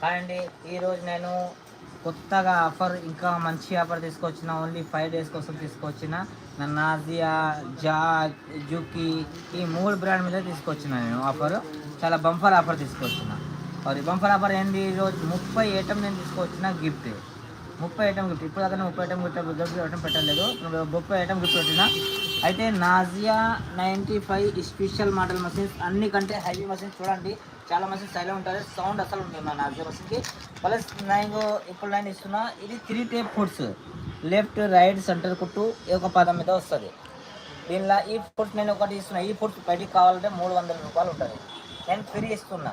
Hi అండి. ఈరోజు నేను కొత్తగా ఆఫర్ ఇంకా మంచి ఆఫర్ తీసుకొచ్చిన ఓన్లీ ఫైవ్ డేస్ కోసం తీసుకొచ్చిన నాజియా జా జుకి ఈ మూడు బ్రాండ్ మీద తీసుకొచ్చిన నేను ఆఫర్. చాలా బంఫర్ ఆఫర్ తీసుకొచ్చిన. మరి బంఫర్ ఆఫర్ ఏంది? ఈరోజు ముప్పై ఐటమ్ నేను తీసుకొచ్చిన గిఫ్ట్. ముప్పై ఐటమ్ గిఫ్ట్. ఇప్పుడు దాకా ముప్పై ఐటమ్ గిఫ్ట్ గిఫ్ట్ ఐటమ్ పెట్టలేదు. ముప్పై ఐటమ్ గిఫ్ట్ పెట్టిన అయితే Nazia ninety five special model machines అన్ని కంటే హెవీ మషిన్స్ చూడండి. చాలా మషిన్స్ సైలెంట్ ఉంటుంది సౌండ్ అసలు ఉంటుంది మా నాజియా మషిన్కి ప్లస్ నేను ఇప్పుడు నేను ఇస్తున్నా. ఇది three type foods left right centre కుట్టు. ఈ ఒక పదం మీద వస్తుంది. దీనిలో ఈ ఫుడ్ నేను ఒకటి ఇస్తున్నా. ఈ ఫుడ్ బయటికి కావాలంటే మూడు వందల రూపాయలు ఉంటుంది. నేను ఫ్రీ ఇస్తున్నా.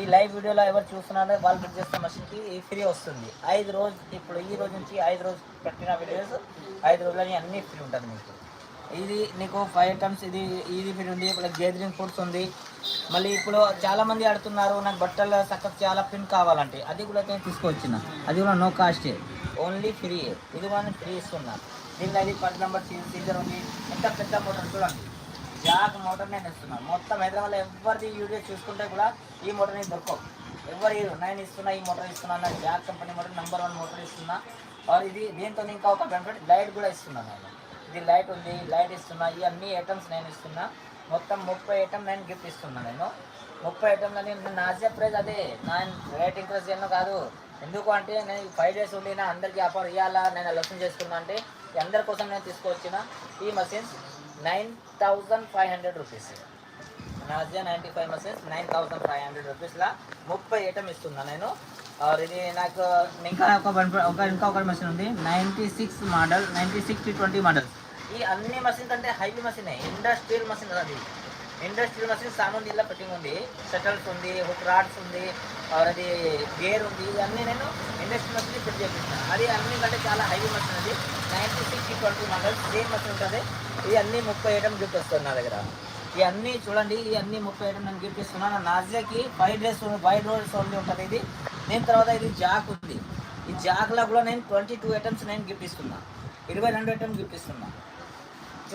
ఈ లైవ్ వీడియోలో ఎవరు చూస్తున్నారో వాళ్ళు బుక్ చేస్తే మషిన్కి ఈ ఫ్రీ వస్తుంది. ఐదు రోజు ఇప్పుడు ఈ రోజు నుంచి ఐదు రోజు పెట్టిన వీడియోస్ ఐదు రోజులని అన్నీ ఫ్రీ ఉంటుంది మీకు. ఇది నీకు ఫైవ్ ఐటమ్స్ ఇది ఇది ఉంది ఇప్పుడు గేదరింగ్ ఫుడ్స్ ఉంది. మళ్ళీ ఇప్పుడు చాలా మంది ఆడుతున్నారు నాకు బట్టలు చక్కగా చాలా పిన్ కావాలంటే. అది కూడా నేను తీసుకొచ్చిన అది కూడా నో కాస్ట్ ఓన్లీ ఫ్రీ ఇది కూడా ఫ్రీ ఇస్తున్నా. దీనిలో ఇది పది నెంబర్ సీజర్ ఉంది. ఎంత పెద్ద మోటార్ చూడండి. జాక్ మోటార్ నేను ఇస్తున్నాను మొత్తం హైదరాబాద్లో ఎవరిది వీడియో చూసుకుంటే కూడా ఈ మోటార్ నేను దొరకవు. ఎవరు ఇవ్వరు. నేను ఇస్తున్నా ఈ మోటార్ ఇస్తున్నా నాకు Jack company motor number one motor ఇస్తున్నా. ఆర్ ఇది దీంతో ఇంకా ఒక బెనిఫిట్ లైట్ కూడా ఇస్తున్నాను నేను. ఇది లైట్ ఉంది లైట్ ఇస్తున్నా ఇవన్నీ ఐటమ్స్ నేను ఇస్తున్నా. మొత్తం ముప్పై ఐటమ్ నేను గిఫ్ట్ ఇస్తున్నా నేను. ముప్పై ఐటమ్ నేను నాజే ప్రైజ్ అదే. నా రేట్ ఇంక్రీజ్ చేయను కాదు. ఎందుకు అంటే నేను ఫైవ్ డేస్ ఉండి నా అందరికీ ఆఫర్ ఇవ్వాలా నేను లక్ష్యం చేసుకున్నా అంటే అందరి కోసం నేను తీసుకొచ్చిన ఈ machines nine thousand five hundred rupees Nazia ninety five machines nine thousand five hundred రూపీస్లా ముప్పై ఐటమ్ ఇస్తున్నా నేను. ఆర్ ఇది నాకు ఇంకా ఒక ఒక ఇంకా ఒక మెషిన్ ఉంది. Ninety six model ninety six twenty model ఈ అన్ని మసీన్స్ అంటే హైవీ మసీన్ ఇండస్ట్రియల్ మషిన్ అది. ఇండస్ట్రియల్ మసీన్ సామాన్ ఇలా పెట్టింగ్ ఉంది. షటల్స్ ఉంది హుక్ రాడ్స్ ఉంది అది గేర్ ఉంది ఇవన్నీ నేను ఇండస్ట్రియల్ మసీన్ ఫిట్ చేపిస్తాను అది అన్ని కంటే చాలా హైవీ మషిన్ అది. Ninety six twenty model same machine ఉంటుంది. ఇది అన్ని ముప్పై ఐటమ్ గిఫ్ట్ వస్తుంది నా దగ్గర. ఈ అన్ని చూడండి ఈ అన్ని ముప్పై ఐటమ్ నేను గిఫ్ట్ ఇస్తున్నాను నాజియాకి five days five doors only ఉంటుంది ఇది. నేను తర్వాత ఇది జాక్ ఉంది. ఈ జాక్లో కూడా నేను ట్వంటీ టూ ఐటమ్స్ నేను గిఫ్ట్ ఇస్తున్నా. ఇరవై రెండు ఐటమ్ గిఫ్ట్ ఇస్తున్నా.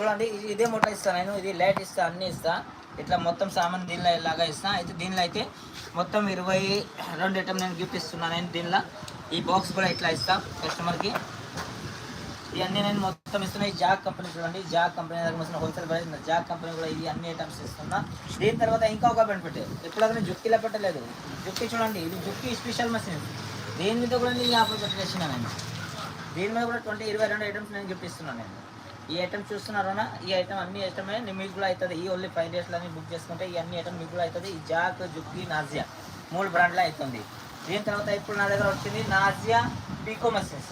చూడండి ఇదే మూట ఇస్తాను నేను ఇది లైట్ ఇస్తా అన్నీ ఇస్తా. ఇట్లా మొత్తం సామాన్ దీనిలో ఇలాగా ఇస్తా. అయితే దీనిలో అయితే మొత్తం ఇరవై రెండు ఐటమ్ నేను గిఫ్ట్ ఇస్తున్నాను నేను దీనిలో. ఈ బాక్స్ కూడా ఇట్లా ఇస్తా కస్టమర్కి ఇవన్నీ నేను మొత్తం ఇస్తున్నా. ఈ జాక్ కంపెనీ చూడండి జాక్ కంపెనీ దగ్గర వస్తున్న హోల్సేల్ ప్రైస్ జాక్ కంపెనీ కూడా ఇది అన్ని ఐటమ్స్ ఇస్తున్నా. దీని తర్వాత ఇంకా ఒక బెనిఫిట్ ఎప్పుడైనా జుక్కిలో పెట్టలేదు. జుక్కి చూడండి ఇది జుక్కి స్పెషల్ మెషిన్ దీని మీద కూడా నేను ఆఫర్ పెట్టేసిన నేను. దీని మీద కూడా ట్వంటీ ఇరవై రెండు ఐటమ్స్ నేను గిఫ్ట్ ఇస్తున్నాను నేను. ఈ ఐటమ్ చూస్తున్నారా ఈ ఐటమ్ అన్ని ఐటమే మీకు కూడా అవుతుంది. ఈ ఓన్లీ ఫైవ్ డేస్లో బుక్ చేసుకుంటే ఈ అన్ని ఐటమ్ మీకు కూడా అవుతుంది. ఈ జాక్ జుక్కి నాజియా. మూడు బ్రాండ్లో అవుతుంది. దీని తర్వాత ఇప్పుడు నా దగ్గర వచ్చింది నాజియా పీకో మసీన్స్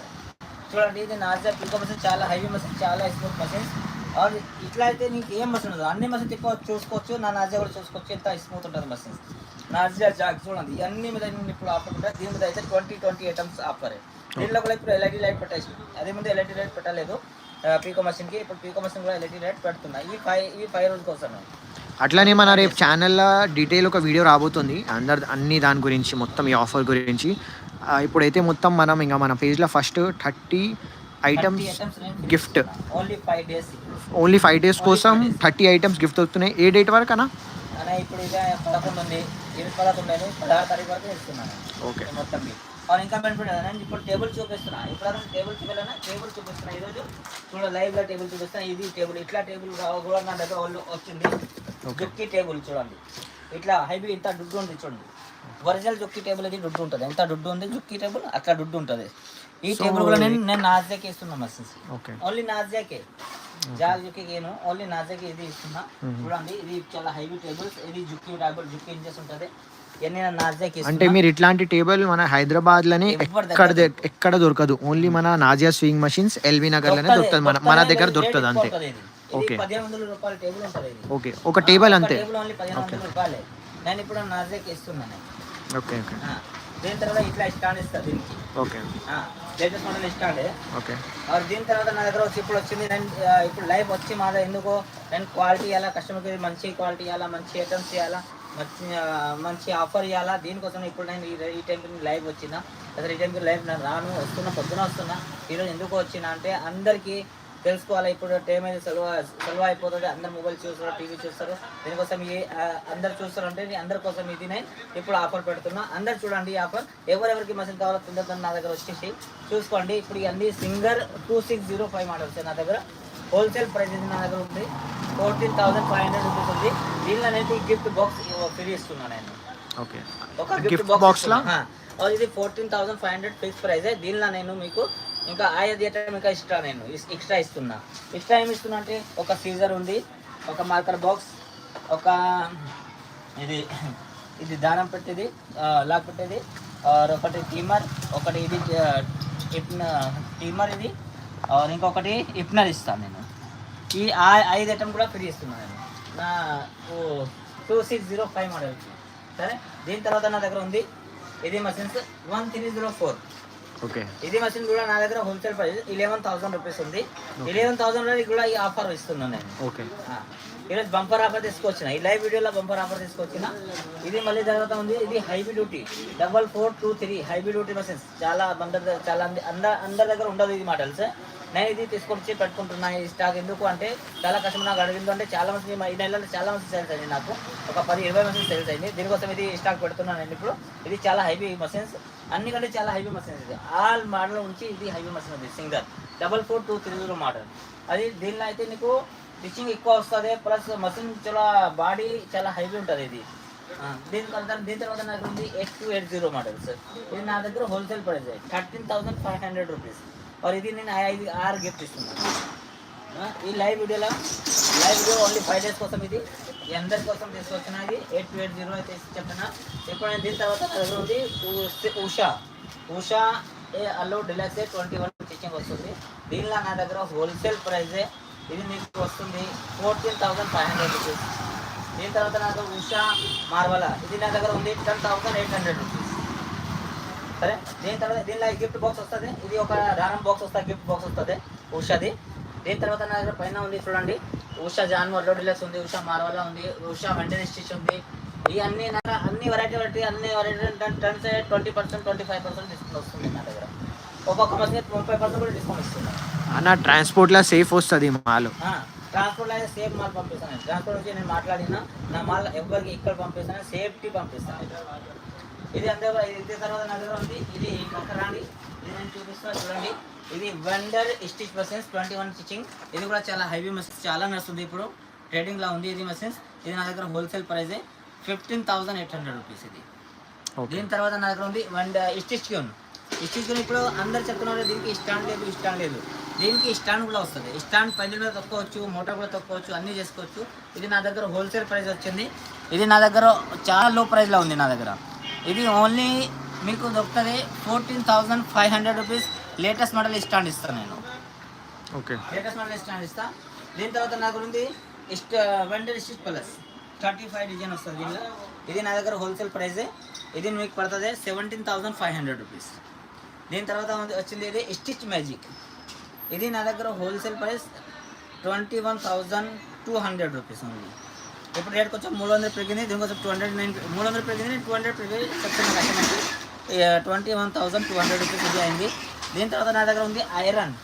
చూడండి ఇది నాజియా పీకో మషిన్ చాలా హెవీ మషిన్ చాలా స్మూత్ మషిన్స్ ఆర్ ఇట్లా అయితే నీకు ఏం మషిన్ ఉండదు. అన్ని మషిన్ ఎక్కువ చూసుకోవచ్చు. నా నాజియా కూడా చూసుకోవచ్చు. ఎంత స్మూత్ ఉంటుంది మసీన్స్ నాజియా జాక్ చూడండి. ఇవన్నీ మీద నేను ఇప్పుడు ఆఫర్ ఉంటుంది దీని మీద అయితే ట్వంటీ ట్వంటీ ఐటమ్స్ ఆఫర్ దీనిలో కూడా ఇప్పుడు ఎల్ఐడి లైట్ పెట్టేసి. అదే ముందు ఎల్ఐడి లైట్ పెట్టలేదు. పీకో మషిన్కి ఇప్పుడు పీకో మషిన్ కూడా ఎల్ఐడి లైట్ పెడుతున్నా. ఈ ఫైవ్ ఈ ఫైవ్ రోజు కోసం అట్లానే మన రేపు ఛానల్లో డీటెయిల్ ఒక వీడియో రాబోతుంది. అందరు అన్ని దాని గురించి మొత్తం ఈ ఆఫర్ గురించి. ఇప్పుడైతే మొత్తం మనం ఇంకా మన పేజ్లో first thirty items gift only five days only five days కోసం థర్టీ ఐటమ్స్ గిఫ్ట్ అవుతున్నాయి ఏ డేట్ వరకు అన్న? ఇప్పుడు ఇదే పదకొండు ఉంది. పదకొండు పదహారు తారీఖు వరకు ఇస్తున్నాను. ఓకే మొత్తం అవును ఇంకా బెనిఫిట్ నేను ఇప్పుడు టేబుల్ చూపిస్తున్నా. ఇప్పుడు టేబుల్ చూపించాలన్నా టేబుల్ చూపిస్తున్నా. ఈరోజు చూడ లైవ్లో టేబుల్ చూపిస్తున్నా ఇది టేబుల్ ఇట్లా టేబుల్ కూడా నా దగ్గర వాళ్ళు వచ్చింది. జుక్కి టేబుల్ చూడండి. ఇట్లా హైబీ ఇంత దుడ్డు ఉంది చూడండి. ఒరిజినల్ జుక్కి టేబుల్ ఇది దుడ్డు ఉంటుంది. ఎంత దుడ్డు ఉంది జుక్కి టేబుల్? అట్లా దుడ్డు ఉంటుంది. ఈ టేబుల్ కూడా నేను నేను నాజియాకి ఇస్తున్నా మసీస్ ఓన్లీ నాజియాకే జాల్ జుక్కి నేను ఓన్లీ నాజియాకి ఇది ఇస్తున్నా. చూడండి ఇది చాలా హైవీ టేబుల్స్. ఇది జుక్కి టేబుల్ జుక్కి ఇంచెస్ ఉంటుంది. అంటే మీరు ఇట్లాంటి టేబుల్ మన హైదరాబాద్లోనే ఎవరి ఎక్కడ ఎక్కడ దొరకదు. ఓన్లీ మన నాజియా స్వింగ్ మషిన్స్ ఎల్బీ నగర్లోనే దొరుకుతుంది మన మన దగ్గర దొరుకుతుంది అంతే. ఓకే. ఓకే. ఒక టేబుల్ అంతే. రూపాయలే. నేను ఇప్పుడు నాజేకి ఇస్తున్నాను ఓకే ఓకే. దీని తర్వాత ఇట్లా స్టాండ్ ఇస్తా దీనికి. Okay. Latest model stand. Okay. మరి దీని తర్వాత నా దగ్గర వచ్చి ఇప్పుడు వచ్చింది నేను ఇప్పుడు లైవ్ వచ్చి మా ఎందుకు నేను క్వాలిటీ ఇవ్వాలా కస్టమర్కి మంచి క్వాలిటీ ఇవ్వాలా మంచి ఐటమ్స్ ఇవ్వాలా? మంచి మంచి ఆఫర్ ఇవ్వాలా దీనికోసం ఇప్పుడు నేను ఈ- ఈ టైంకి లైవ్ వచ్చిందా అసలు ఈ టైంకి లైవ్ నేను రాను వస్తున్నా పొద్దున వస్తున్నా. ఈరోజు ఎందుకు వచ్చిన అంటే అందరికీ తెలుసుకోవాలి. ఇప్పుడు టైం అయితే సెలవు సెలవు అయిపోతుంది. అందరు మొబైల్ చూస్తారు టీవీ చూస్తారు. దీనికోసం ఏ అందరు చూస్తారు అంటే అందరి కోసం ఇది నేను ఇప్పుడు ఆఫర్ పెడుతున్నా. అందరు చూడండి ఈ ఆఫర్. ఎవరెవరికి మసీన్ కావాలో తొందరగా నా దగ్గర వచ్చేసి చూసుకోండి. ఇప్పుడు ఇవన్నీ singer two six zero five models నా దగ్గర. హోల్సేల్ ప్రైస్ ఇది నా దగ్గర ఉంది. Fourteen thousand five hundred rupees ఉంది. దీనిలో అనేది గిఫ్ట్ బాక్స్ ఫ్రీ ఇస్తున్నాను నేను. ఓకే. ఒక గిఫ్ట్ బాక్స్ లా? ఇది fourteen thousand five hundred fix price. దీనిలో నేను మీకు ఇంకా ఐదు ఐటమ్ ఇంకా ఎక్స్ట్రా నేను ఎక్స్ట్రా ఇస్తున్నా. ఎక్స్ట్రా ఏమి ఇస్తున్నా అంటే ఒక సీజర్ ఉంది ఒక మార్కర్ బాక్స్ ఒక ఇది ఇది దానం పెట్టేది లాక్ పెట్టేది ఆర్ ఒకటి టీమర్ ఒకటి ఇది టీమర్ ఇది ఇంకొకటి ఇప్నర్ ఇస్తాను నేను. ఈ ఐదు ఐటమ్ కూడా ఫ్రీ ఇస్తున్నాను నేను. నా two six zero five model సరే? దీని తర్వాత నా దగ్గర ఉంది ఇది machines one three zero four okay. ఇది మషిన్ కూడా నా దగ్గర wholesale price eleven thousand rupees ఉంది. ఇలెవెన్ థౌసండ్ కూడా ఈ ఆఫర్ ఇస్తున్నాను నేను. ఓకే. ఈరోజు బంపర్ ఆఫర్ తీసుకొచ్చిన. ఈ లైవ్ వీడియోలో బంపర్ ఆఫర్ తీసుకొచ్చిన. ఇది మళ్ళీ తర్వాత ఉంది. ఇది heavy duty. Double four two three. Heavy duty machines. చాలా అందరి దగ్గర- చాలా అందరి అందరి దగ్గర ఉండదు ఇది మోడల్స్ నేను ఇది తీసుకొచ్చి పెట్టుకుంటున్నా ఈ స్టాక్. ఎందుకు అంటే చాలా కష్టం నాకు అడిగింది అంటే చాలా మంది ఈ నెలలో చాలా మంది సేల్స్ అయింది నాకు. ఒక పది ఇరవై మంది సేల్స్ అయింది దీనికోసం ఇది స్టాక్ పెడుతున్నాను నేను ఇప్పుడు. ఇది చాలా హైబీ మషిన్స్. అన్ని కంటే చాలా హైబీ మషిన్స్ ఇది. ఆల్ మోడల్ నుంచి ఇది హైబీ మషిన్ ఉంది Singer double four two three zero model. అది దీనిలో అయితే నీకు స్టిచ్చింగ్ ఎక్కువ వస్తుంది ప్లస్ మషిన్ చాలా బాడీ చాలా హైవీ ఉంటుంది ఇది. దీని తర్వాత దీని తర్వాత నాకు ఉంది eight two eight zero models ఇది నా దగ్గర wholesale price thirteen thousand five hundred rupees మరి ఇది నేను ఐదు ఆరు గిఫ్ట్ ఇస్తున్నాను. ఈ లైవ్ వీడియోలో live video only five days కోసం ఇది. అందరి కోసం తీసుకొచ్చిన ఇది ఎయిట్ టూ ఎయిట్ జీరో అయితే చెప్పిన? ఇప్పుడు నేను దీని తర్వాత నా దగ్గర ఉంది ఉషా. ఉషా ఏ అల్లో డిలక్స్ ట్వంటీ వన్ స్టిచ్చింగ్ వస్తుంది. దీనిలో నా దగ్గర హోల్సేల్ ప్రైజే ఇది మీకు వస్తుంది fourteen thousand five hundred rupees. దీని తర్వాత నాకు ఉషా మార్వల. ఇది నా దగ్గర ఉంది ten thousand eight hundred rupees. సరే? దీని తర్వాత దీనిలో గిఫ్ట్ బాక్స్ వస్తుంది. ఇది ఒక రానం బాక్స్ వస్తుంది గిఫ్ట్ బాక్స్ వస్తుంది ఉషాది. దీని తర్వాత నా దగ్గర పైన ఉంది చూడండి. ఉషా జాన్వర్ డిలక్స్ ఉంది ఉషా మార్వల ఉంది ఉషా వెంటనే స్టిచ్ ఉంది. ఇవన్నీ నాకు నా అన్ని వెరైటీ వెరైటీ అన్ని variety ten twenty percent twenty five percent discount వస్తుంది నా దగ్గర. ఒక్కొక్క ముప్పై పర్సెంట్ కూడా డిస్కౌంట్ అన్న ట్రాన్స్పోర్ట్లో సేఫ్ వస్తుంది మాల్. ట్రాన్స్పోర్ట్ అయితే సేఫ్ మాల్ పంపిస్తాను ట్రాన్స్పోర్ట్ వచ్చి నేను మాట్లాడినా నా మాల్ ఎవరికి ఇక్కడ పంపిస్తాను సేఫ్టీ పంపిస్తాను. ఇది అంతే ఇది తర్వాత నా దగ్గర ఉంది. ఇది పక్క రాండి. ఇది నేను చూపిస్తా చూడండి. ఇది wonder stitch machines twenty one stitching ఇది కూడా చాలా హైవీ మెషిన్స్ చాలా నడుస్తుంది ఇప్పుడు. ట్రేడింగ్లో ఉంది ఇది మెషిన్స్ ఇది నా దగ్గర wholesale price fifteen thousand eight hundred rupees ఇది. దీని తర్వాత నా దగ్గర ఉంది వన్ స్టిచ్ క్యూన్ క్యూన్ ఇప్పుడు అందరు చెప్తున్నారు దీనికి స్టాండ్ లేదు స్టాండ్ లేదు. దీనికి స్టాండ్ కూడా వస్తుంది. స్టాండ్ పైన కూడా తొక్కోవచ్చు మోటార్ కూడా తొక్కోవచ్చు అన్నీ చేసుకోవచ్చు. ఇది నా దగ్గర హోల్సేల్ ప్రైస్ వచ్చింది. ఇది నా దగ్గర చాలా లో ప్రైస్లో ఉంది నా దగ్గర. ఇది ఓన్లీ మీకు దొరుకుతుంది fourteen thousand five hundred rupees latest model stand ఇస్తాను నేను. ఓకే. లేటెస్ట్ మోడల్ స్టాండ్ ఇస్తా. దీని తర్వాత నాకు ఉంది ఇష్ట wonder stitch plus thirty five design వస్తుంది దీనిలో. ఇది నా దగ్గర హోల్సేల్ ప్రైజే ఇది మీకు పడుతుంది seventeen thousand five hundred rupees దీని తర్వాత వచ్చింది ఇది స్టిచ్ మ్యాజిక్ ఇది నా దగ్గర wholesale price twenty one thousand two hundred rupees ఉంది. ఇప్పుడు రేట్ కొంచెం మూడు వందలు పెరిగింది దీనికోసం టూ హండ్రెడ్ నైన్ మూడు వందలు పెరిగింది టూ హండ్రెడ్ పెరిగి చెప్తున్నా కస్టమర్కి twenty one thousand two hundred rupees ఇది అయింది. దీని తర్వాత నా దగ్గర ఉంది ఐరన్.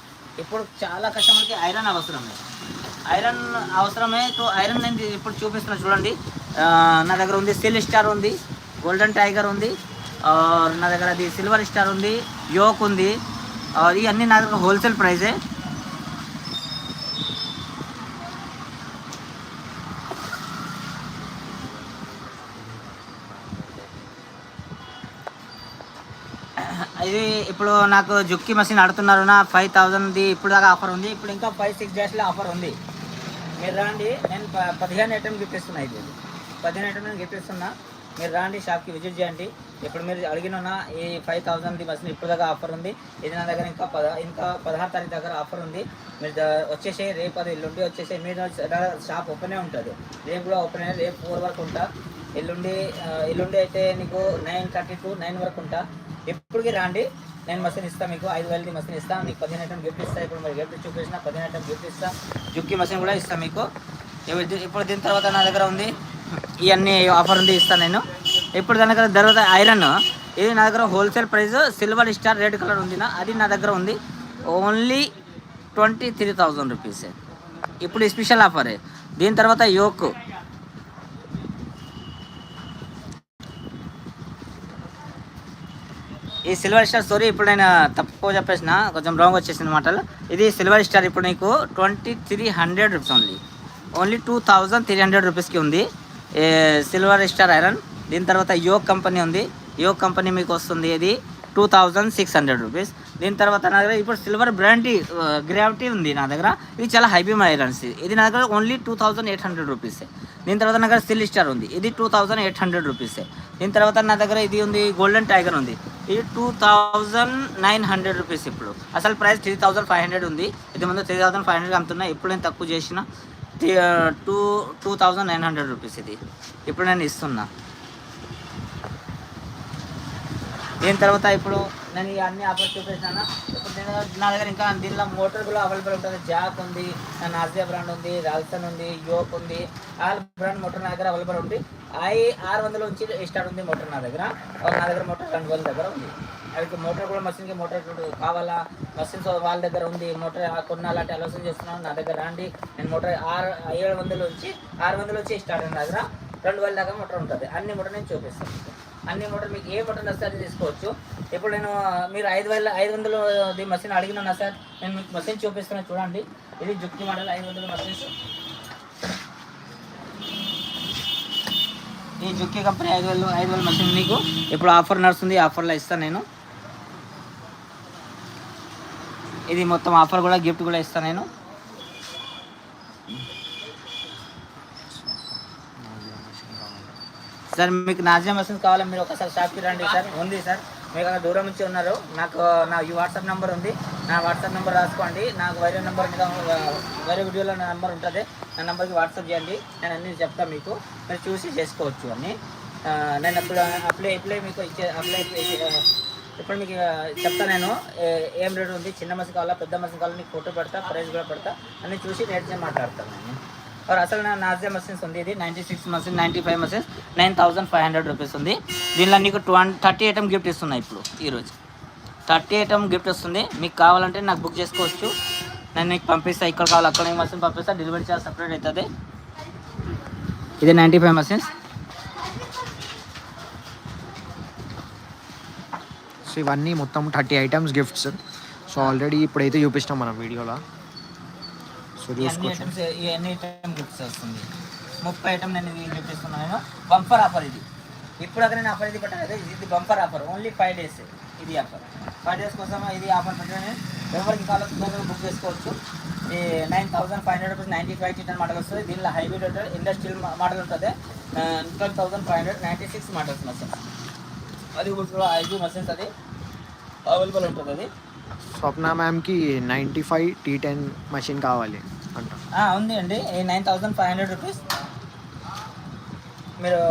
ఇప్పుడు చాలా కస్టమర్కి ఐరన్ అవసరమే. ఐరన్ అవసరమే సో ఐరన్ నేను ఇప్పుడు చూపిస్తున్నా చూడండి. నా దగ్గర ఉంది సిల్ స్టార్ ఉంది గోల్డెన్ టైగర్ ఉంది. నా దగ్గర అది సిల్వర్ స్టార్ ఉంది యోక్ ఉంది. ఇవన్నీ నా దగ్గర హోల్సేల్ ప్రైజే ఇది ఇప్పుడు నాకు జుక్కి మసీన్ ఆడుతున్నారు నా ఫైవ్ థౌజండ్ది ఇప్పుడు దాకా ఆఫర్ ఉంది. ఇప్పుడు ఇంకా ఫైవ్ సిక్స్ డేస్లో ఆఫర్ ఉంది. మీరు రండి నేను పదిహేను ఐటమ్ గిఫ్ట్ ఇస్తున్నా ఇది. పదిహేను ఐటమ్ నేను గిఫ్ట్ ఇస్తున్నా. మీరు రాండి షాప్కి విజిట్ చేయండి. ఇప్పుడు మీరు అడిగిన ఈ ఫైవ్ థౌసండ్ది మషిన్ ఇప్పుడు దాకా ఆఫర్ ఉంది. ఇది నా దగ్గర ఇంకా పద ఇంకా పదహారు తారీఖు దగ్గర ఆఫర్ ఉంది. మీరు వచ్చేసే రేపు అది ఎల్లుండి వచ్చేసే మీరు షాప్ ఓపెనే ఉంటుంది. రేపు కూడా ఓపెన్ అయ్యి రేపు ఫోర్ వరకు ఉంటా. ఎల్లుండి ఎల్లుండి అయితే నీకు నైన్ థర్టీ టు నైన్ వరకు ఉంటా. ఎప్పటికి రాండి. నేను మసీన్ ఇస్తాను మీకు. ఐదు వేలది మసీన్ ఇస్తాను మీకు పదిహేను ఐటమ్ గిఫ్ట్ ఇస్తాను ఇప్పుడు మీరు గిఫ్ట్ చూపించిన పదిహేను ఐటమ్ గిఫ్ట్ ఇస్తాను జుక్కి మసీన్ కూడా ఇస్తాను మీకు. ఇప్పుడు దీని తర్వాత నా దగ్గర ఉంది? ఇవన్నీ ఆఫర్ ఉంది ఇస్తాను నేను. ఇప్పుడు దాని దగ్గర తర్వాత ఐరన్ ఇది నా దగ్గర wholesale price silver star red colour ఉంది నా. అది నా దగ్గర ఉంది. Only twenty three thousand rupees ఇప్పుడు స్పెషల్ ఆఫర్ దీని తర్వాత యోక్ ఈ సిల్వర్ స్టార్ స్టోరీ ఇప్పుడు నేను తక్కువ చెప్పేసిన కొంచెం రాంగ్ వచ్చేసింది మాటలు. ఇది సిల్వర్ స్టార్ ఇప్పుడు నీకు twenty three hundred rupees only only two thousand three hundred రూపీస్కి ఉంది. సిల్వర్ స్టార్ ఐరన్ దీని తర్వాత యోగ్ కంపెనీ ఉంది. యోగ్ కంపెనీ మీకు వస్తుంది ఇది two thousand six hundred rupees దీని తర్వాత నా దగ్గర ఇప్పుడు సిల్వర్ బ్రాండీ గ్రావిటీ ఉంది నా దగ్గర. ఇది చాలా హైబీమ్ ఐరన్స్ ఇది నా దగ్గర only two thousand eight hundred rupees దీని తర్వాత నా దగ్గర స్టిల్ స్టార్ ఉంది. ఇది two thousand eight hundred rupees దీని తర్వాత నా దగ్గర ఇది ఉంది గోల్డెన్ టైగర్ ఉంది. ఇది two thousand nine hundred rupees ఇప్పుడు. అసలు price three thousand five hundred ఉంది. ఇది ముందు త్రీ థౌజండ్ ఫైవ్ హండ్రెడ్ అమ్ముతున్నా. ఇప్పుడు నేను తక్కువ చేసిన two two thousand nine hundred rupees ఇది. ఇప్పుడు నేను ఇస్తున్నా. దీని తర్వాత ఇప్పుడు నేను ఈ అన్ని ఆఫర్స్ చూపించాను ఇప్పుడు నేను నా దగ్గర ఇంకా దీనిలో మోటార్ కూడా అవైలబుల్ ఉంటుంది. జాక్ ఉంది నాజియా బ్రాండ్ ఉంది రాల్సన్ ఉంది యోక్ ఉంది. ఆల్ బ్రాండ్ మోటార్ నా దగ్గర అవైలబుల్ ఉంది. ఐ ఆరు వందల నుంచి స్టార్ట్ ఉంది మోటార్ నా దగ్గర. నా దగ్గర మోటార్ రెండు వందల దగ్గర ఉంది. అవి మోటార్ కూడా మషిన్కి మోటార్ కావాలా? మషిన్స్ వాళ్ళ దగ్గర ఉంది. మోటార్ కొన్నాలంటే ఆలోచన చేస్తున్నాను. నా దగ్గర రండి. నేను మోటార్ ఆరు ఏడు వందల నుంచి ఆరు వందల నుంచి స్టార్ట్ నా దగ్గర. రెండు వేల దాకా మోటార్ ఉంటుంది. అన్ని మోటార్ నేను చూపిస్తాను. అన్ని మోటార్ మీకు ఏ మోటార్ నచ్చితే అది తీసుకోవచ్చు. ఇప్పుడు నేను మీరు ఐదు వేల ఐదు వందలు మసీన్ అడిగినా సార్ నేను మీకు మసీన్ చూపిస్తున్నాను చూడండి. ఇది జుక్తి మోడల్ ఐదు వందల మసీన్స్ ఈ జుక్కి కంపెనీ ఐదు వేలు ఐదు వేల మసీన్ మీకు. ఇప్పుడు ఆఫర్ నడుస్తుంది ఆఫర్లో ఇస్తాను నేను. ఇది మొత్తం ఆఫర్ కూడా గిఫ్ట్ కూడా ఇస్తాను నేను. సార్ మీకు నాజియా మెషిన్ కావాలా మీరు ఒకసారి షాప్కి రండి సార్. ఉంది సార్. మీకు అక్కడ దూరం నుంచి ఉన్నారు. నాకు నా ఈ వాట్సాప్ నెంబర్ ఉంది. నా వాట్సాప్ నెంబర్ రాసుకోండి. నాకు వేరే నెంబర్ మీద వేరే వీడియోలో నా నెంబర్ ఉంటుంది. నా నెంబర్కి వాట్సాప్ చేయండి. నేను అన్ని చెప్తాను మీకు. మీరు చూసి చేసుకోవచ్చు అని నేను అప్పుడు అప్లై అప్లై మీకు ఇచ్చే అప్లై ఇప్పుడు మీకు చెప్తా నేను. ఏ- ఏం రేట్ ఉంది? చిన్న మసి కావాలా? పెద్ద మసి కావాలా? మీకు ఫోటో పెడతా ప్రైస్ కూడా పెడతా. అన్నీ చూసి రేట్ మాట్లాడతాను నేను. और అసలు నా నాజియా మషిన్స్ ఉంది. ఇది ninety six machine ninety five machines nine thousand five hundred rupees ఉంది. దీనిలో నీకు ట్వంటీ థర్టీ ఐటమ్ గిఫ్ట్ ఇస్తున్నాయి ఇప్పుడు ఈరోజు థర్టీ ఐటమ్ గిఫ్ట్ వస్తుంది. మీకు కావాలంటే నాకు బుక్ చేసుకోవచ్చు. నేను నీకు పంపిస్తా. ఇక్కడ కావాలి అక్కడ ఈ పంపిస్తాను పంపిస్తా. డెలివరీ చార్జ్ సపరేట్ అవుతుంది. ఇది నైంటీ ఫైవ్ మషిన్స్ సో ఇవన్నీ మొత్తం thirty items gifts so already ఇప్పుడైతే చూపిస్తాం మనం వీడియోలో. సో చూసుకోవచ్చు అన్ని ఐటమ్ గిఫ్ట్స్ వస్తుంది. ముప్పై ఐటమ్ నేను ఇది గిఫ్ట్ ఇస్తున్నాను నేను. బంపర్ ఆఫర్ ఇది. ఇప్పుడు అక్కడ నేను ఆఫర్ ఇది పెట్టలేదు ఇది bumper offer only five days ఇది ఆఫర్ ఫైవ్ డేస్ కోసం ఇది ఆఫర్ పెట్టాను ఎవరికి కావాలో బుక్ చేసుకోవచ్చు. ఈ nine thousand five hundred rupees ninety five T ten model వస్తుంది. దీనిలో హైబ్రిడ్ ఇండస్ట్రియల్ మోడల్ ఉంటుంది. Twelve thousand five hundred ninety six models machines అది కూడా ఐదు మసన్స్ అది అవైలబుల్ ఉంటుంది అది. Swapna మ్యామ్కి ninety five T ten machine కావాలి. ఉంది అండి. Nine thousand five hundred rupees. మీరు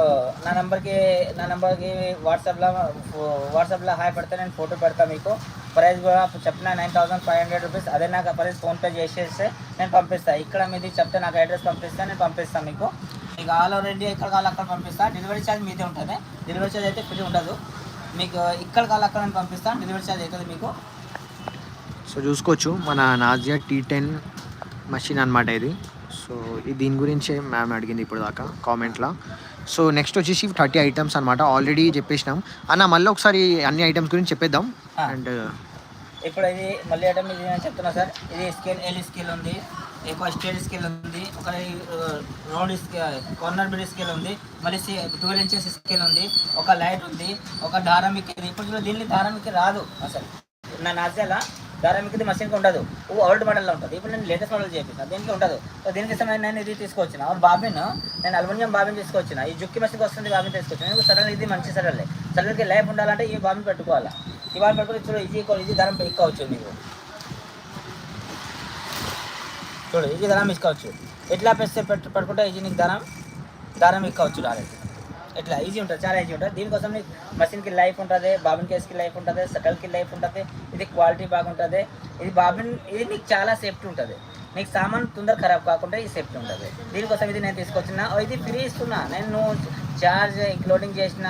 నా నెంబర్కి నా నెంబర్కి వాట్సాప్లో వాట్సాప్లో హాయ్ పెడితే నేను ఫోటో పెడతా మీకు. ప్రైస్ కూడా చెప్పిన nine thousand five hundred rupees. అదే నాకు ప్రైస్ ఫోన్పే చేసేస్తే నేను పంపిస్తాను ఇక్కడ మీది చెప్తే నాకు అడ్రస్ పంపిస్తే నేను పంపిస్తాను మీకు. మీకు ఆల్ ఓవర్ ఇండియా ఎక్కడ కావాలి అక్కడ పంపిస్తాను డెలివరీ ఛార్జ్ మీదే ఉంటుంది. డెలివరీ ఛార్జ్ అయితే ఫ్రీ ఉండదు. మీకు ఇక్కడ కావాలి అక్కడ నేను పంపిస్తాను డెలివరీ ఛార్జ్ అవుతుంది మీకు. సో చూసుకోవచ్చు మన నాజియా టీ టెన్ మషిన్ అనమాట ఇది. సో ఇది దీని గురించే మ్యామ్ అడిగింది ఇప్పుడు దాకా కామెంట్లో. సో నెక్స్ట్ వచ్చేసి థర్టీ ఐటమ్స్ అనమాట ఆల్రెడీ చెప్పేసినాం. అన్న మళ్ళీ ఒకసారి అన్ని ఐటమ్స్ గురించి చెప్పేద్దాం. అండ్ ఇప్పుడు ఇది మళ్ళీ ఐటమ్ ఇది నేను చెప్తున్నా సార్. ఇది స్కేల్ ఎల్ స్కేల్ ఉంది. ఎక్కువ స్టేట్ స్కేల్ ఉంది. ఒక round scale corner bid scale ఉంది. మళ్ళీ ట్వెల్వ్ ఇంచెస్ స్కేల్ ఉంది. ఒక లైట్ ఉంది. ఒక ధారామిక్ ఇప్పుడు దీన్ని ధారామిక్ రాదు. అసలు. నా నాజాల? ధారామిక్ది మషిన్కి ఉండదు. ఓ ఓల్డ్ మోడల్లో ఉంటుంది. ఇప్పుడు నేను లేటెస్ట్ మోడల్ చేపిస్తాను దీనికి ఉండదు. దీనికి ఇష్టమైన నేను ఇది తీసుకొచ్చిన. బాబిన్ నేను అల్యూమినియం బాబిన్ తీసుకొచ్చిన. ఈ జుక్కి మషిన్కి వస్తుంది బాబిన్ తీసుకొచ్చిన. సరళ ఇది మంచి సరళే సరళకి లైఫ్ ఉండాలంటే ఈ బాబిన్ పెట్టుకోవాలి? ఈ బాబిన్ పెట్టుకుని చూడు ఇది ఇది ధరం ఎక్కవచ్చు మీకు చూడు ఇది ధరం ఇసుకోవచ్చు ఎట్లా పెస్తే పెట్టు పట్టుకుంటే ఇది నీకు ధరం ధరం ఎక్కవచ్చు రాలేదు. ఎట్లా ఈజీ ఉంటుంది చాలా ఈజీ ఉంటుంది. దీనికోసం మీకు మషిన్కి లైఫ్ ఉంటుంది బాబిన్ కేస్కి లైఫ్ ఉంటుంది సటల్కి లైఫ్ ఉంటుంది ఇది క్వాలిటీ బాగుంటుంది. ఇది బాబిన్ ఇది నీకు చాలా సేఫ్టీ ఉంటుంది. నీకు సామాన్ తొందర ఖరాబ్ కాకుండా ఈ సేఫ్టీ ఉంటుంది. దీనికోసం ఇది నేను తీసుకొచ్చిన. ఇది ఫ్రీ ఇస్తున్నా. నేను నువ్వు చార్జ్ ఇంక్లూడింగ్ చేసిన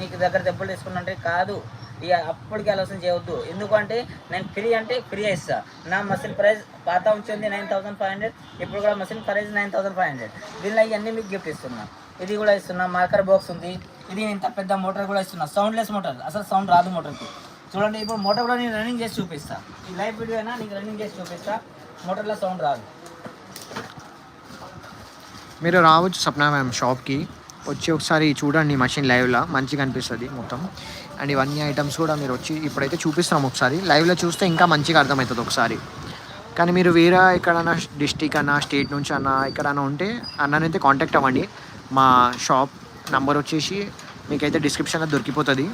నీకు దగ్గర దెబ్బలు తీసుకున్నా కాదు. ఇక అప్పటికి ఆలోచన చేయవద్దు ఎందుకంటే నేను ఫ్రీ అంటే ఫ్రీ ఇస్తా. నా మసిన్ ప్రైస్ పాత ఉంచింది నైన్ థౌసండ్ ఫైవ్ హండ్రెడ్ ఇప్పుడు కూడా machine price nine thousand five hundred దీనిలో ఇవన్నీ మీకు గిఫ్ట్ ఇస్తున్నా. ఇది కూడా ఇస్తున్నా మార్కర్ బాక్స్ ఉంది. ఇది ఇంత పెద్ద మోటార్ కూడా ఇస్తున్నా. సౌండ్లెస్ మోటార్ అసలు సౌండ్ రాదు మోటార్కి చూడండి ఇప్పుడు మోటార్ కూడా నేను రన్నింగ్ చేసి చూపిస్తా. ఈ లైవ్ వీడియో అయినా నీకు రన్నింగ్ చేసి చూపిస్తా. మోటార్లో సౌండ్ రాదు. మీరు రావచ్చు సప్నా మ్యామ్ షాప్కి వచ్చి ఒకసారి చూడండి మషిన్ లైవ్లో మంచిగా అనిపిస్తుంది మొత్తం. అండ్ ఇవన్నీ ఐటమ్స్ కూడా మీరు వచ్చి ఇప్పుడైతే చూపిస్తాం ఒకసారి. లైవ్లో చూస్తే ఇంకా మంచిగా అర్థమవుతుంది ఒకసారి. కానీ మీరు వేరే ఎక్కడైనా డిస్టిక్ అన్నా స్టేట్ నుంచి అన్నా ఎక్కడైనా ఉంటే అన్ననైతే కాంటాక్ట్ అవ్వండి. మా షాప్ నంబర్ వచ్చేసి మీకైతే డిస్క్రిప్షన్లో దొరికిపోతుంది.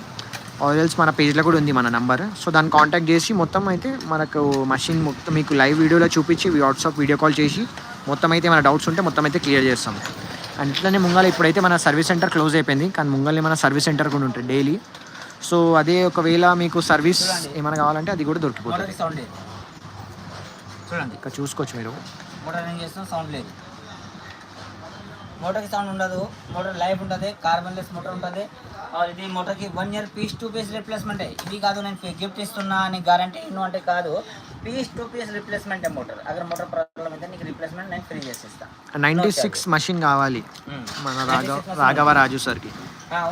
ఆయిల్స్ మన పేజ్లో కూడా ఉంది మన నంబర్. సో దాన్ని కాంటాక్ట్ చేసి మొత్తం అయితే మనకు మషిన్ మొత్తం మీకు లైవ్ వీడియోలో చూపించి వాట్సాప్ వీడియో కాల్ చేసి మొత్తం అయితే మన డౌట్స్ ఉంటే మొత్తం అయితే క్లియర్ చేస్తాం. అండ్ ఇట్లనే ముంగల్ ఇప్పుడైతే మన సర్వీస్ సెంటర్ క్లోజ్ అయిపోయింది. కానీ ముంగల్ని మన సర్వీస్ సెంటర్ కూడా ఉంటుంది డైలీ సో అదే ఒకవేళ మీకు సర్వీస్ ఏమైనా కావాలంటే అది కూడా దొరికిపోతుంది. చూడండి ఇక్కడ చూసుకోవచ్చు మీరు. సౌండ్ లేదు. మోటార్కి సౌండ్ ఉండదు మోటార్ లైఫ్ ఉంటుంది కార్బన్ లెస్ మోటార్ ఉంటుంది. ఇది మోటార్కి one year piece to piece replacement ఇది కాదు నేను గిఫ్ట్ ఇస్తున్నా అని గ్యారంటీ ఇన్ను అంటే కాదు. Piece to piece replacement motor. అगर motor problem అయితే నీకు రిప్లేస్మెంట్ నేను ఫ్రీ చేసిస్తాను నైంటీ సిక్స్ మషిన్ కావాలి. మన రాఘవ రాఘవ రాజు సార్కి.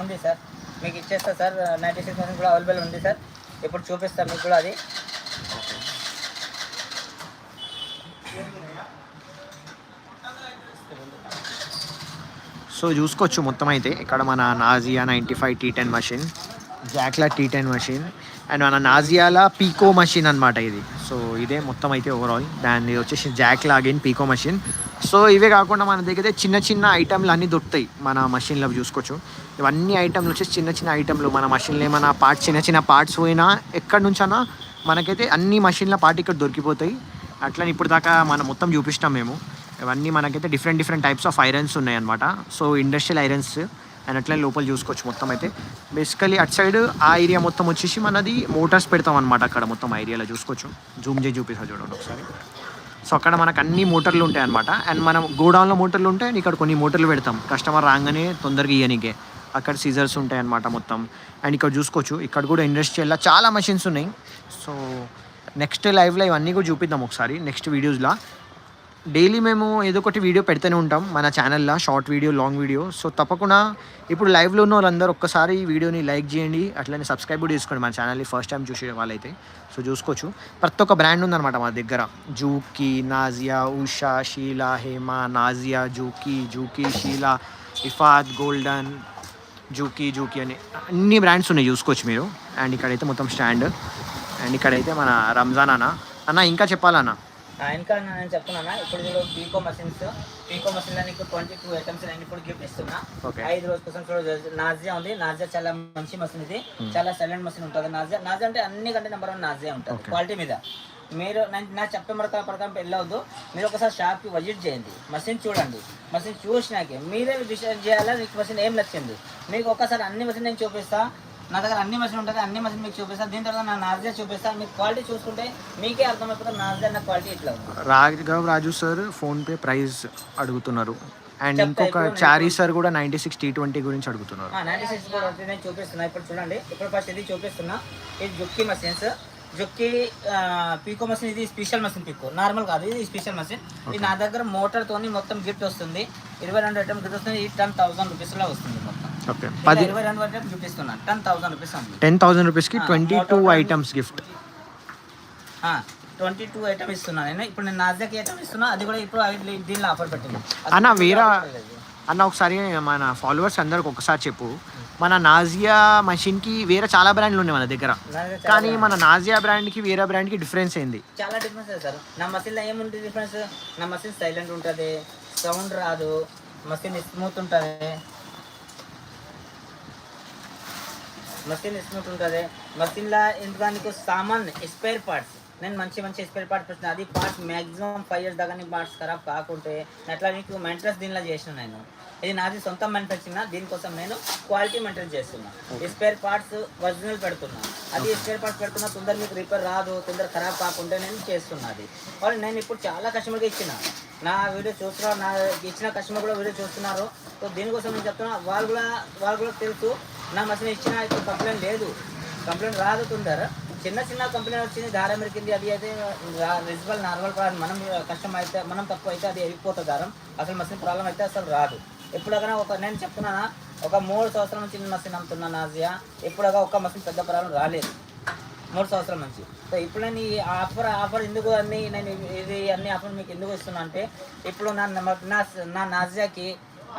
ఉంది సార్. మీకు ఇచ్చేస్తా సార్. నైంటీ సిక్స్ పర్సెంట్ కూడా అవైలబుల్ ఉంది సార్. ఇప్పుడు చూపిస్తాను మీకు కూడా అది. సో చూసుకోవచ్చు మొత్తం అయితే. ఇక్కడ మన Nazia ninety five T ten machine జాక్లా T ten machine and మన నాజియాల పీకో మషిన్ అనమాట ఇది. సో ఇదే మొత్తం అయితే ఓవరాల్ దాన్ని వచ్చేసి జాక్ లాగిన్ పీకో మషిన్ సో ఇవే కాకుండా మన దగ్గర అయితే చిన్న చిన్న ఐటెంలు అన్నీ దొరుకుతాయి మన మషిన్లో చూసుకోవచ్చు. ఇవన్నీ ఐటెంలు వచ్చేసి చిన్న చిన్న ఐటెంలు మన మషిన్లో ఏమైనా పార్ట్స్ చిన్న చిన్న పార్ట్స్ పోయినా ఎక్కడి నుంచైనా మనకైతే అన్ని మషిన్ల పార్ట్ ఇక్కడ దొరికిపోతాయి. అట్లని ఇప్పుడు దాకా మనం మొత్తం చూపిస్తాం మేము. ఇవన్నీ మనకైతే different different types of irons ఉన్నాయి అనమాట సో ఇండస్ట్రియల్ ఐరన్స్ అండ్ అట్లనే లోపల చూసుకోవచ్చు మొత్తం అయితే. బేసికలీ అటు సైడ్ ఆ ఏరియా మొత్తం వచ్చేసి మనది మోటార్స్ పెడతాం అనమాట అక్కడ మొత్తం ఆ ఏరియాలో చూసుకోవచ్చు. జూమ్ చేసి చూపిస్తా చూడండి ఒకసారి. సో అక్కడ మనకు అన్ని మోటార్లు ఉంటాయి అనమాట అండ్ మనం గోడౌన్లో మోటార్లు ఉంటాయి ఇక్కడ కొన్ని మోటార్లు పెడతాం. కస్టమర్ రాగానే తొందరగా ఇయ్యనికే. అక్కడ సీజర్స్ ఉంటాయి అనమాట మొత్తం. అండ్ ఇక్కడ చూసుకోవచ్చు. ఇక్కడ కూడా ఇండస్ట్రియల్లో చాలా మషిన్స్ ఉన్నాయి. సో నెక్స్ట్ లైవ్లో ఇవన్నీ కూడా చూపిద్దాం ఒకసారి. నెక్స్ట్ వీడియోస్లో డైలీ మేము ఏదో ఒకటి వీడియో పెడుతూనే ఉంటాం మన ఛానల్లో short video long video. So తప్పకుండా ఇప్పుడు లైవ్లో ఉన్న వాళ్ళందరూ ఒక్కసారి ఈ వీడియోని లైక్ చేయండి అట్లనే సబ్స్క్రైబ్ కూడా చేసుకోండి మన ఛానల్ని ఫస్ట్ టైం చూసే వాళ్ళైతే. సో చూసుకోవచ్చు. ప్రతి ఒక్క బ్రాండ్ ఉందన్నమాట మా దగ్గర. Juki Nazia Usha Sheela Hema Nazia Juki Juki Sheela Iffat golden Juki Juki అని అన్ని బ్రాండ్స్ ఉన్నాయి చూసుకోవచ్చు మీరు. అండ్ ఇక్కడైతే మొత్తం స్టాండ్. అండ్ ఇక్కడైతే మన రంజాన్ అన్న. అన్న ఇంకా చెప్పాలన్నా? ఇంకా నేను చెప్తున్నా ఇప్పుడు చూడు పీకో మషిన్స్ పీకో మషిన్లో నీకు ట్వంటీ టూ ఐటమ్స్ నేను ఇప్పుడు గిఫ్ట్ ఇస్తున్నా. ఐదు రోజు కోసం నాజియా ఉంది. నాజియా చాలా మంచి మషిన్ ఇది. చాలా సైలెంట్ మషిన్ ఉంటుంది. నాజియా నాజియా అంటే అన్ని కంటే నెంబర్ వన్ నాజియా ఉంటుంది. క్వాలిటీ మీద. మీరు నేను నా చెప్పే ప్రకారం ప్రకారం వెళ్ళవద్దు మీరు ఒకసారి షాప్కి విజిట్ చేయండి. మషిన్ చూడండి. మషిన్ చూసినాకే మీరే డిసైడ్ చేయాలా? మీకు మషిన్ ఏం నచ్చింది? మీకు ఒకసారి అన్ని మషిన్ నేను చూపిస్తా. నా దగ్గర అన్ని మషిన్ ఉంటుంది అన్ని మషిన్ మీకు చూపిస్తా. దీని తర్వాత నా నాజియా చూపిస్తా. మీకు క్వాలిటీ చూసుకుంటే మీకే అర్థమైపోతుంది నాజియా నా క్వాలిటీ ఇట్లా Raghav Raju sir PhonePe price అడుగుతున్నారు. అండ్ ఇంకొక చారీ సార్ కూడా నైంటీ సిక్స్ టీ ట్వంటీ గురించి అడుగుతున్నారు. నైన్టీ సిక్స్ కూడా. నేను చూపిస్తున్నా. ఇప్పుడు చూడండి. ఇప్పుడు ఫస్ట్ ఇది చూపిస్తున్నా. ఇది Juki machines Juki pico machine ఇది స్పెషల్ మషిన్ పీకో. నార్మల్ కాదు ఇది స్పెషల్ మషిన్ ఇది నా దగ్గర మోటార్ తోని మొత్తం గిఫ్ట్ వస్తుంది. ఇరవై రెండు ఐటమ్ గిఫ్ట్ వస్తుంది. ఇది టెన్ థౌసండ్ రూపీస్లో వస్తుంది మొత్తం. ఓకే. పది టెన్ థౌసండ్ రూపీస్కి twenty two items gift twenty two item ఇస్తున్నా నేను. ఇప్పుడు నేను నాజాకి ఐటమ్ ఇస్తున్నా. అది కూడా ఇప్పుడు దీనిలో ఆఫర్ పెట్టింది. అన్న వేరే అన్న ఒకసారి మన ఫాలోవర్స్ అందరికి ఒకసారి చెప్పు. మన నాజియా మషిన్కి వేరే చాలా బ్రాండ్లు ఉన్నాయి మన దగ్గర. కానీ మన నాజియా బ్రాండ్కి వేరే బ్రాండ్కి డిఫరెన్స్ ఏంది? చాలా డిఫరెన్స్ సార్. నా మసీన్లో ఏముంటుంది డిఫరెన్స్ నా మసీన్ సైలెంట్ ఉంటుంది. సౌండ్ రాదు. మసీన్ స్మూత్ ఉంటుంది. మసీన్ స్మూత్ ఉంటుంది మసీన్లో ఎందుకంటే నీకు సామాన్ స్పేర్ పార్ట్స్ నేను మంచి మంచి స్పేర్ పార్ట్స్ పెట్టిన. అది పార్ట్స్ మ్యాక్సిమం ఫైవ్ ఇయర్స్ దాకా నీ పార్ట్స్ ఖరాబ్ కాకుంటే అట్లా నీకు మెయింటెనెన్స్ దీనిలో చేసిన నేను. ఇది నాది సొంత మ్యానుఫ్యాక్చరింగ్ దీనికోసం నేను క్వాలిటీ మెయింటైన్ చేస్తున్నా. స్పేర్ పార్ట్స్ ఒరిజినల్ పెడుతున్నా. అది స్పేర్ పార్ట్స్ పెడుతున్నా తొందర మీకు రిపేర్ రాదు తొందర ఖరాబ్ కాకుంటే నేను చేస్తున్నా అది. వాళ్ళు నేను ఇప్పుడు చాలా కస్టమర్కి ఇచ్చిన. నా వీడియో చూస్తున్నారు నా ఇచ్చిన కస్టమర్ కూడా వీడియో చూస్తున్నారు. సో దీనికోసం నేను చెప్తున్నా వాళ్ళు కూడా వాళ్ళు కూడా తెలుసు. నా మసీన్ ఇచ్చిన ఇప్పుడు కంప్లైంట్ లేదు. కంప్లైంట్ రాదు తొందర చిన్న చిన్న కంప్లైంట్ వచ్చింది దారం మెరికింది అది అయితే రిజబల్ నార్మల్ ప్రాబ్లం మనం కష్టం అయితే మనం తక్కువ అయితే అది వెళ్ళిపోతుంది దారం. అసలు మసిన ప్రాబ్లం అయితే అసలు రాదు. ఎప్పుడైనా ఒక నేను చెప్తున్నానా ఒక మూడు సంవత్సరాల నుంచి నేను మసీన్ అమ్ముతున్నా నాజియా. ఎప్పుడగా ఒక మసీన్ పెద్ద ప్రాబ్లం రాలేదు. మూడు సంవత్సరాల నుంచి. సో ఇప్పుడు నేను ఈ ఆఫర్ ఆఫర్ ఎందుకు అన్ని నేను ఇది అన్ని ఆఫర్ మీకు ఎందుకు ఇస్తున్నా అంటే ఇప్పుడు నా నా నా నాజియాకి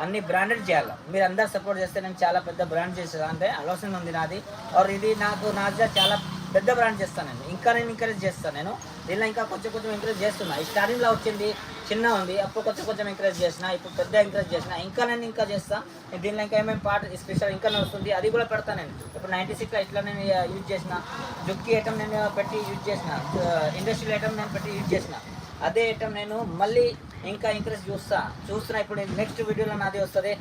అన్ని బ్రాండెడ్ చేయాలి? మీరు అందరు సపోర్ట్ చేస్తే నేను చాలా పెద్ద బ్రాండ్ చేసేది? అంటే ఆలోచన ఉంది నాది. ఆర్ ఇది నాకు నాజియా చాలా పెద్ద బ్రాండ్ చేస్తాను నేను. ఇంకా నేను ఎంకరేజ్ చేస్తాను నేను. దీనిలో ఇంకా కొంచెం కొంచెం ఎంకరేజ్ చేస్తున్నా. ఈ స్టార్టింగ్లో వచ్చింది చిన్న ఉంది. అప్పుడు కొంచెం కొంచెం ఎంకరేజ్ చేసిన ఇప్పుడు పెద్ద ఎంకరేజ్ చేసిన ఇంకా నేను ఇంకా చేస్తాను దీనిలో ఇంకా ఏమేమి పార్ట్ స్పెషల్ ఇంకా వస్తుంది అది కూడా పెడతాను నేను. ఇప్పుడు నైంటీ సిక్స్లో ఇట్లా నేను uh, యూజ్ చేసిన జుక్కి ఐటమ్ నేను పెట్టి యూజ్ చేసిన uh, ఇండస్ట్రియల్ ఐటమ్ నేను పెట్టి యూజ్ చేసిన. అదే ఐటమ్ నేను మళ్ళీ ఇంకా ఎంకరేజ్ చూస్తా. చూస్తున్నా ఇప్పుడు నెక్స్ట్ వీడియోలో నాది వస్తుంది.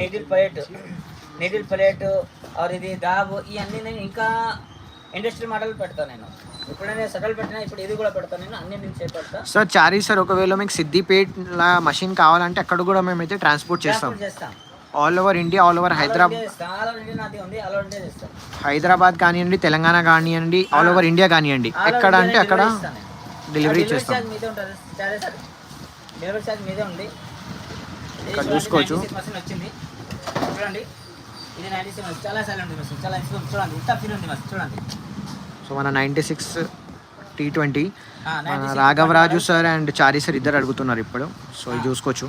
Needle plate needle plate or ఇది దాబు ఇవన్నీ నేను ఇంకా ఇండస్ట్రియల్ మోడల్ పెడతాను నేను. ఇప్పుడు నేను సెటిల్ పెట్టినా ఇప్పుడు ఇది కూడా పెడతాను నేను అన్ని నేను చేపడతా సార్ చారీ సార్ ఒకవేళ మీకు సిద్దిపేట్ లా మషిన్ కావాలంటే అక్కడ కూడా మేమైతే ట్రాన్స్పోర్ట్ చేస్తాం. చేస్తాం. All over India all over Hyderabad Hyderabad కానివ్వండి తెలంగాణ కానివ్వండి ఆల్ ఓవర్ ఇండియా కానివ్వండి. ఎక్కడ అంటే అక్కడ డెలివరీ చేస్తాం డెలివరీ ఛార్జ్ మీదే ఉంది. ఇక్కడ చూసుకోవచ్చు. వచ్చింది. చూడండి ఇది నైన్టీ సిక్స్ చాలా సైలెంట్ ఉంది మసీన్ చాలా చూడండి ఇంత ఫీల్ ఉంది మసీన్ చూడండి. సో మన నైంటీ సిక్స్ టీ ట్వంటీ ఆ, మన 96 Raghavaraju sir and Chari sir ఇద్దరు అడుగుతున్నారు ఇప్పుడు. సో ఇది చూసుకోవచ్చు.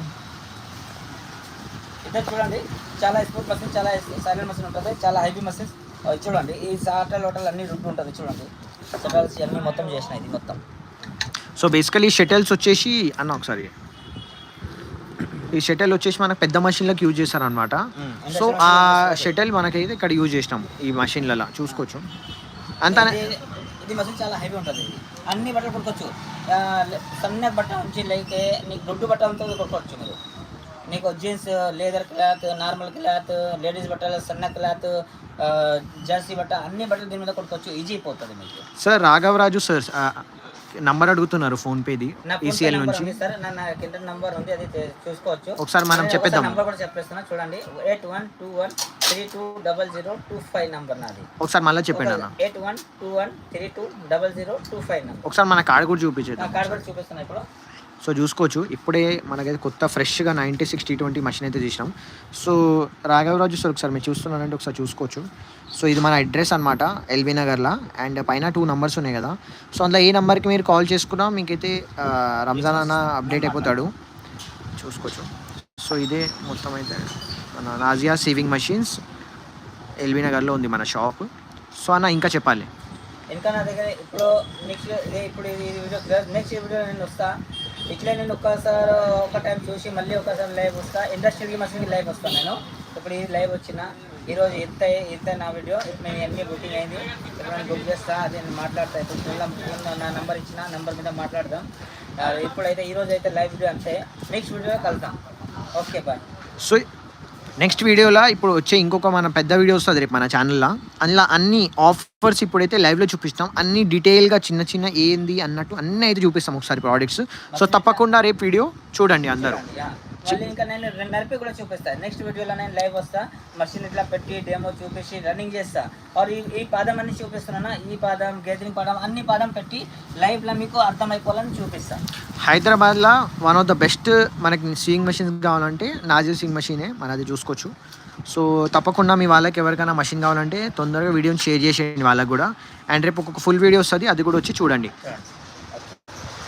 ఇద్దరు చూడండి చాలా స్మూత్ మసీన్ చాలా సైలెంట్ మసీన్ ఉంటుంది చాలా హైవీ మసీన్ చూడండి ఈ సాటల్ హోటల్ అన్ని రుట్టు ఉంటుంది చూడండి. సెటల్స్ అన్ని మొత్తం చేసిన ఇది మొత్తం. సో బేసికలీ షటిల్స్ వచ్చేసి అన్న ఒకసారి ఈ షటిల్ వచ్చేసి మనకు పెద్ద మషిన్లకు యూజ్ చేస్తారు అనమాట సో ఆ షటిల్ మనకైతే ఇక్కడ యూజ్ చేసినాం ఈ మషిన్లలో చూసుకోవచ్చు. అంతా ఇది- చాలా హైవీ ఉంటుంది. అన్ని బట్టలు కొనుక్కోవచ్చు. సన్న బట్ట నుంచి నీకు దొడ్డు బట్ట అంతా కొనుక్కోవచ్చు మీరు. నీకు jeans leather cloth normal cloth ladies బట్టలు సన్న క్లాత్ జెర్సీ బట్ట అన్ని బట్టలు దీని మీద కొనుక్కోవచ్చు. ఈజీ అయిపోతుంది మీకు. సార్ రాఘవరాజు సార్ నంబర్ అడుగుతున్నారు ఫోన్ ఈసీఎల్ నంబర్ నుంచి. ఉంది సార్ నా నా కింద నంబర్ ఉంది అది చూసుకోవచ్చు. ఒకసారి మనం చెప్పేద్దాం. నంబర్ కూడా చెప్పేస్తున్నా చూడండి. Eight one two one three two double zero two five number నాది. ఒకసారి మళ్ళీ చెప్పండి అన్న. Eight one two one three two double zero two five number. ఒకసారి మన కార్డు కూడా నా చూపించేద్దాం కార్డ్ కూడా చూపిస్తున్నా ఇప్పుడు. సో చూసుకోవచ్చు. ఇప్పుడే మనకైతే కొత్త ఫ్రెష్గా ninety six T twenty machine అయితే తీసినాం. సో రాఘవరాజు సార్ ఒకసారి మీరు చూస్తున్నారంటే ఒకసారి చూసుకోవచ్చు. సో ఇది మన అడ్రస్ అనమాట ఎల్బీ నగర్లో. అండ్ పైన టూ నెంబర్స్ ఉన్నాయి కదా. సో అందులో ఏ నెంబర్కి మీరు కాల్ చేసుకున్నా మీకైతే రంజాన్ అన్న అప్డేట్ అయిపోతాడు. చూసుకోవచ్చు. సో ఇదే మొత్తం అయితే మన నాజియా సేవింగ్ మషిన్స్ ఎల్బీ నగర్లో ఉంది మన షాప్ సో అన్న ఇంకా చెప్పాలి. ఇంకా నా దగ్గర ఇప్పుడు నెక్స్ట్ ఇప్పుడు నెక్స్ట్ వీడియో నేను వస్తాను ఇట్లా నేను ఒక్కసారి ఒక టైం చూసి మళ్ళీ ఒకసారి లైవ్ వస్తా. ఇండస్ట్రియల్కి మసీన్కి లైవ్ వస్తాను నేను. ఇప్పుడు ఇది లైవ్ వచ్చిన ఈరోజు ఎంత ఎంత నా వీడియో ఇప్పుడు నేను ఎన్ని బుకింగ్ అయింది. ఇప్పుడు నేను బుక్ చేస్తా అది నేను మాట్లాడతా. ఇప్పుడు ఫోన్ నా నెంబర్ ఇచ్చిన నెంబర్ మీద మాట్లాడదాం. ఇప్పుడైతే ఈరోజు అయితే లైవ్ వీడియో అంతే. నెక్స్ట్ వీడియో కలుద్దాం. ఓకే బాయ్ సో నెక్స్ట్ వీడియోలో ఇప్పుడు వచ్చే ఇంకొక మన పెద్ద వీడియో వస్తుంది రేపు మన ఛానల్లో అందులో అన్ని ఆఫర్స్ ఇప్పుడైతే లైవ్లో చూపిస్తాం. అన్ని డీటెయిల్గా చిన్న చిన్న ఏంది అన్నట్టు అన్నీ అయితే చూపిస్తాం ఒకసారి ప్రోడక్ట్స్ సో తప్పకుండా రేపు వీడియో చూడండి అందరూ. మళ్ళీ ఇంకా నేను రెండు నడిపి కూడా చూపిస్తాను నెక్స్ట్ వీడియోలో నేను లైవ్ వస్తా. మషిన్ ఇట్లా పెట్టి డెమో చూపించి రన్నింగ్ చేస్తా. ఆర్ ఈ ఈ పాదం అన్ని చూపిస్తున్నానా? ఈ పాదం గేదరింగ్ పాదం అన్ని పాదం పెట్టి లైవ్లో మీకు అర్థమైపోవాలని చూపిస్తా. హైదరాబాద్లో వన్ ఆఫ్ ద బెస్ట్ మనకి స్వింగ్ మెషిన్స్ కావాలంటే నాజీ స్వింగ్ మెషినే మనది చూసుకోవచ్చు. సో తప్పకుండా మీ వాళ్ళకి ఎవరికైనా మషిన్ కావాలంటే తొందరగా వీడియోని షేర్ చేసేయండి వాళ్ళకి కూడా. అండ్ రేపు ఒక ఫుల్ వీడియో వస్తుంది అది కూడా వచ్చి చూడండి.